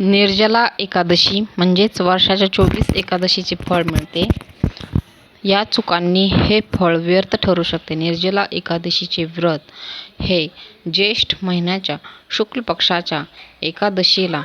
निर्जला एकादशी म्हणजेच वर्षाच्या चोवीस एकादशीचे फळ मिळते. या चुकांनी हे फळ व्यर्थ ठरू शकते. निर्जला एकादशीचे व्रत हे ज्येष्ठ महिन्याच्या शुक्ल पक्षाच्या एकादशीला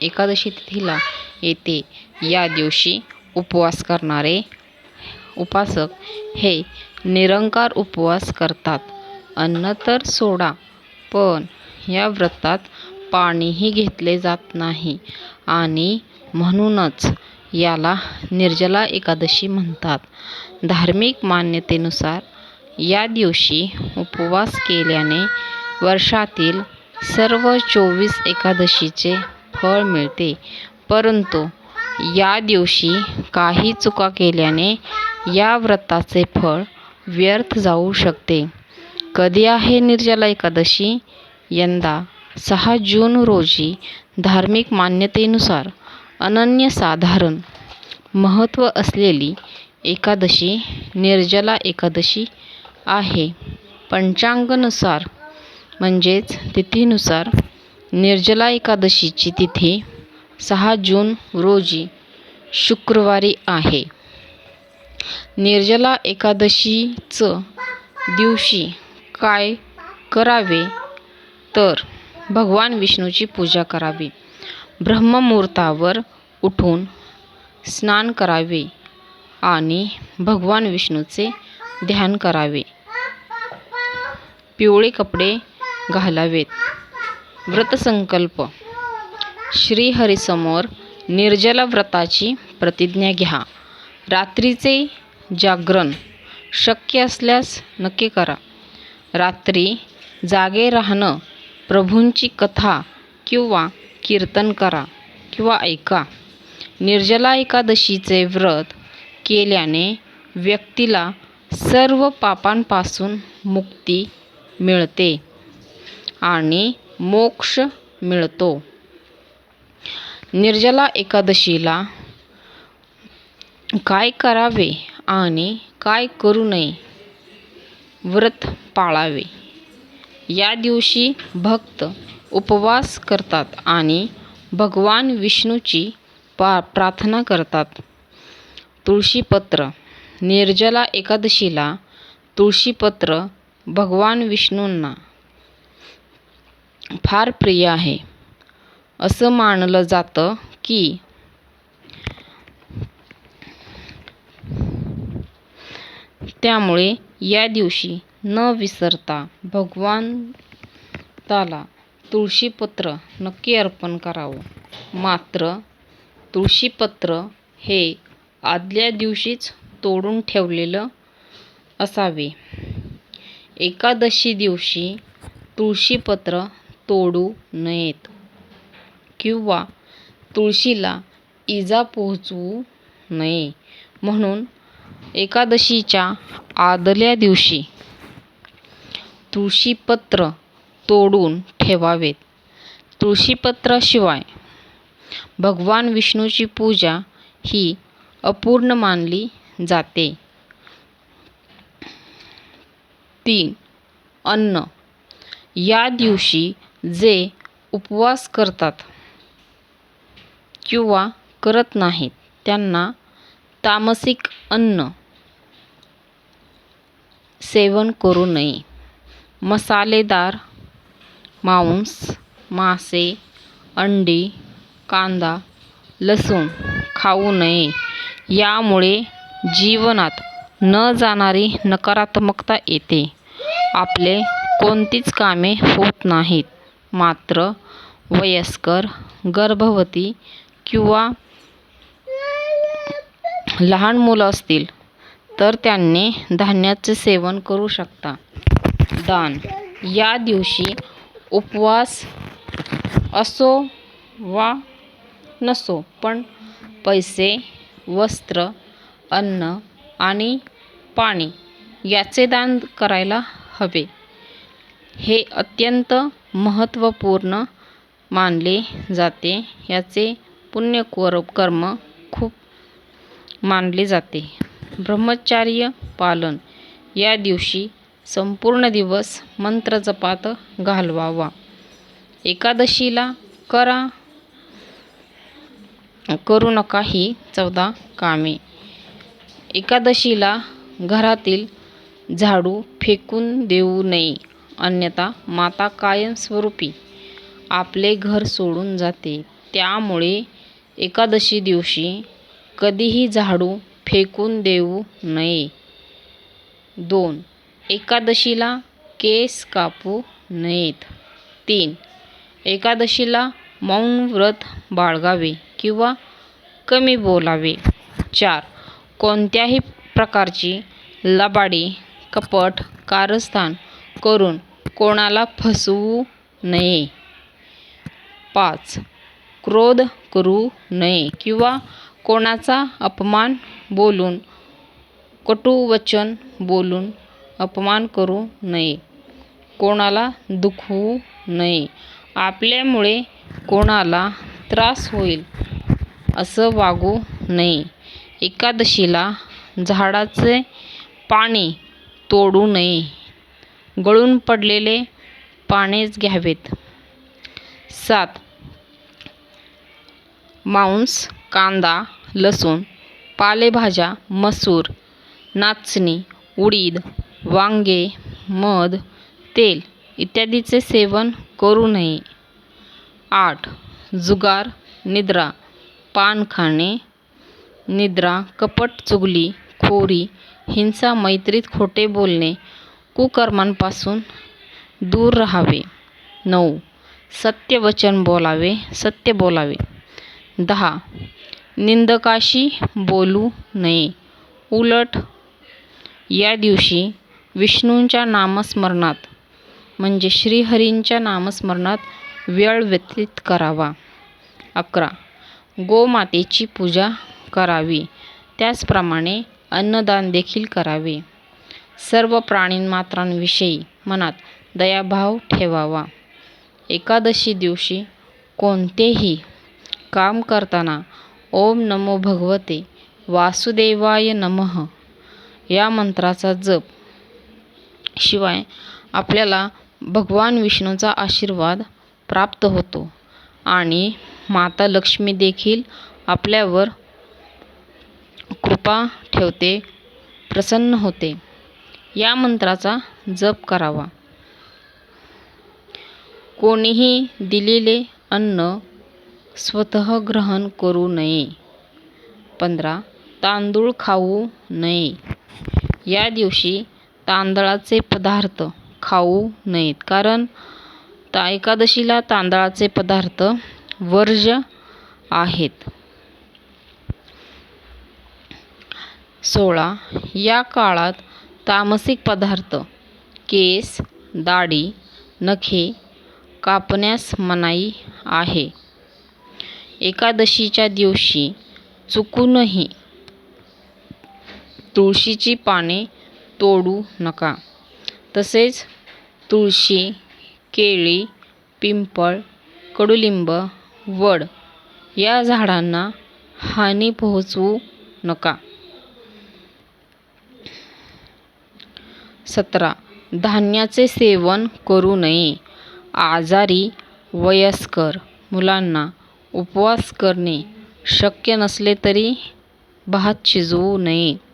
एकादशी तिथीला येते. या दिवशी उपवास करणारे उपासक हे निरंकार उपवास करतात. अन्न तर सोडा पण या व्रतात पाणीही घेतले जात नाही. आणि म्हणूनच याला निर्जला एकादशी म्हणतात. धार्मिक मान्यतेनुसार या दिवशी उपवास केल्याने वर्षातील सर्व चोवीस एकादशीचे फळ मिळते. परंतु या दिवशी काही चुका केल्याने या व्रताचे फळ व्यर्थ जाऊ शकते. कधी आहे निर्जला एकादशी? यंदा सहा जून रोजी धार्मिक मान्यतेनुसार अनन्यसाधारण महत्त्व असलेली एकादशी निर्जला एकादशी आहे. पंचांगानुसार म्हणजेच तिथीनुसार निर्जला एकादशीची तिथी सहा जून रोजी शुक्रवारी आहे. निर्जला एकादशीचं दिवशी काय करावे? तर भगवान विष्णूची पूजा करावी. ब्रह्ममुहूर्तावर उठून स्नान करावे आणि भगवान विष्णूचे ध्यान करावे. पिवळे कपडे घालावेत. व्रतसंकल्प. श्रीहरीसमोर निर्जला व्रताची प्रतिज्ञा घ्या. रात्रीचे जागरण शक्य असल्यास नक्की करा. रात्री जागे राहणं प्रभूंची कथा किंवा कीर्तन करा किंवा ऐका. निर्जला एकादशीचे व्रत केल्याने व्यक्तीला सर्व पापांपासून मुक्ती मिळते आणि मोक्ष मिळतो. निर्जला एकादशीला काय करावे आणि काय करू नये? व्रत पाळावे. या दिवशी भक्त उपवास करतात आणि भगवान विष्णूची पा प्रार्थना करतात. तुळशीपत्र निर्जला एकादशीला तुळशीपत्र भगवान विष्णूंना फार प्रिय आहे. असं मानलं जातं की त्यामुळे या दिवशी न विसरता भगवंताला तुळशीपत्र नक्की अर्पण करावं. मात्र तुळशीपत्र हे आदल्या दिवशीच तोडून ठेवलेलं असावे. एकादशी दिवशी तुळशीपत्र तोडू नयेत किंवा तुळशीला इजा पोहोचवू नये म्हणून एकादशीच्या आदल्या दिवशी तुळशीपत्र तोडून ठेवावेत. तुळशीपत्राशिवाय भगवान विष्णूची पूजा ही अपूर्ण मानली जाते. तीन अन्न. या दिवशी जे उपवास करतात किंवा करत नाहीत त्यांना तामसिक अन्न सेवन करू नये. मसालेदार मांस मासे अंडी कांदा लसूण खाऊ नये. यामुळे जीवनात न जाणारी नकारात्मकता येते. आपले कोणतीच कामे होत नाहीत. मात्र वयस्कर गर्भवती किंवा लहान मुलं असतील तर त्यांनी धान्याचे सेवन करू शकता. दान. या दिवशी उपवास असो वा नसो पण पैसे वस्त्र अन्न आणि पाणी याचे दान करायला हवे. हे अत्यंत महत्त्वपूर्ण मानले जाते. याचे पुण्य कर्म खूप मानले जाते. ब्रह्मचार्य पालन. या दिवशी संपूर्ण दिवस मंत्रजपात घालवावा. एकादशीला करा करू नका ही चौदा कामे. एकादशीला घरातील झाडू फेकून देऊ नये अन्यथा माता कायमस्वरूपी आपले घर सोडून जाते. त्यामुळे एकादशी दिवशी कधीही झाडू फेकून देऊ नये. दोन एकादशीला केस कापू नयेत. तीन. एकादशीला मौन व्रत बाळगावे किंवा कमी बोलावे. चार. कोणत्याही प्रकारची लबाडी कपट कारस्थान करून कोणाला फसवू नये. पाच. क्रोध करू नये किंवा कोणाचा अपमान बोलून कटुवचन बोलून अपमान करू नये. कोणाला दुखवू नये. आपल्यामुळे कोणाला त्रास होईल असं वागू नये. एकादशीला झाडाचे पाने तोडू नये. गळून पडलेले पानेच घ्यावेत. सात. मांस कांदा लसूण पालेभाज्या मसूर नाचणी उडीद वांगे मध तेल इत्यादीचे सेवन करू नये. आठ. जुगार निद्रा पान खाणे निद्रा कपट चुगली खोरी हिंसा मैत्रीत खोटे बोलणे कुकर्मांपासून दूर राहावे. नऊ. सत्य वचन बोलावे सत्य बोलावे. दहा. निंदकाशी बोलू नये. उलट या दिवशी विष्णूंच्या नामस्मरणात म्हणजे श्रीहरींच्या नामस्मरणात वेळ व्यतीत करावा. अकरा. गोमातेची पूजा करावी. त्याचप्रमाणे अन्नदान देखील करावे. सर्व प्राणीमात्रांविषयी मनात दयाभाव ठेवावा. एकादशी दिवशी कोणतेही काम करताना ओम नमो भगवते वासुदेवाय नमः या मंत्राचा जप शिवाय आपल्याला भगवान विष्णूचा आशीर्वाद प्राप्त होतो. आणि माता लक्ष्मी देखील आपल्यावर कृपा ठेवते प्रसन्न होते. या मंत्राचा जप करावा. कोणीही दिलेले अन्न स्वतः ग्रहण करू नये. पंधरा. तांदूळ खाऊ नये. या दिवशी तांदळाचे पदार्थ खाऊ नयेत. कारण ता एकादशीला तांदळाचे पदार्थ वर्ज्य आहेत. सोळा. या काळात तामसिक पदार्थ केस दाढी नखे कापण्यास मनाई आहे. एकादशीच्या दिवशी चुकूनही तुळशीची पाने तोडू नका. तसेच तुळशी केळी पिंपळ कडुलिंब वड या झाडांना हानी पोहोचवू नका. सतरा. धान्याचे सेवन करू नये. आजारी वयस्कर मुलांना उपवास करणे शक्य नसले तरी भात शिजवू नये.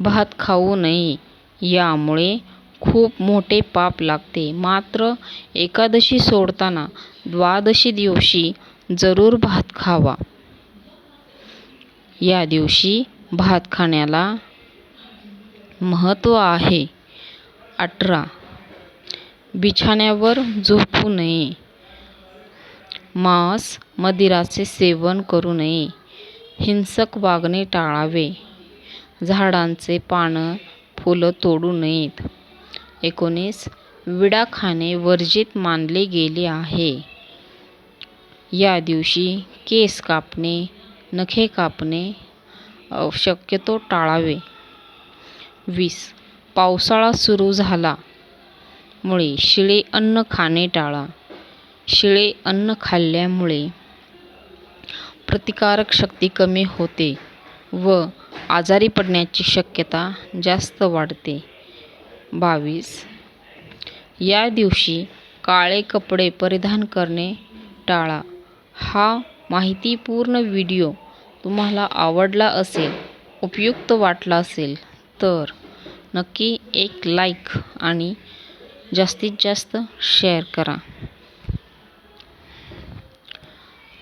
भात खाऊ नये. यामुळे खूप मोठे पाप लागते. मात्र एकादशी सोडताना द्वादशी दिवशी जरूर भात खावा. या दिवशी भात खाण्याला महत्त्व आहे. अठरा. बिछाण्यावर झोपू नये. मांस मदिराचे सेवन करू नये. हिंसक वागणे टाळावे. झाडांचे पानं फुलं तोडू नयेत. एकोणीस. विडा खाणे वर्जित मानले गेले आहे. या दिवशी केस कापणे नखे कापणे शक्यतो टाळावे. वीस. पावसाळा सुरू झाला. मुळे शिळे अन्न खाणे टाळा. शिळे अन्न खाल्ल्यामुळे प्रतिकारक शक्ती कमी होते. व आजारी पडण्याची शक्यता जास्त वाढते. बावीस. या दिवशी काळे कपडे परिधान करणे टाळा. हा माहितीपूर्ण व्हिडिओ तुम्हाला आवडला असेल उपयुक्त वाटला असेल तर नक्की एक लाईक आणि जास्तीत जास्त शेअर करा.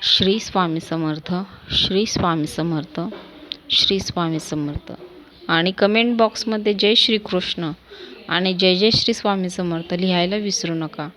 श्री स्वामी समर्थ श्री स्वामी समर्थ. श्री स्वामी समर्थ. आणि कमेंट बॉक्समध्ये जय श्रीकृष्ण आणि जय जय श्री स्वामी समर्थ लिहायला विसरू नका.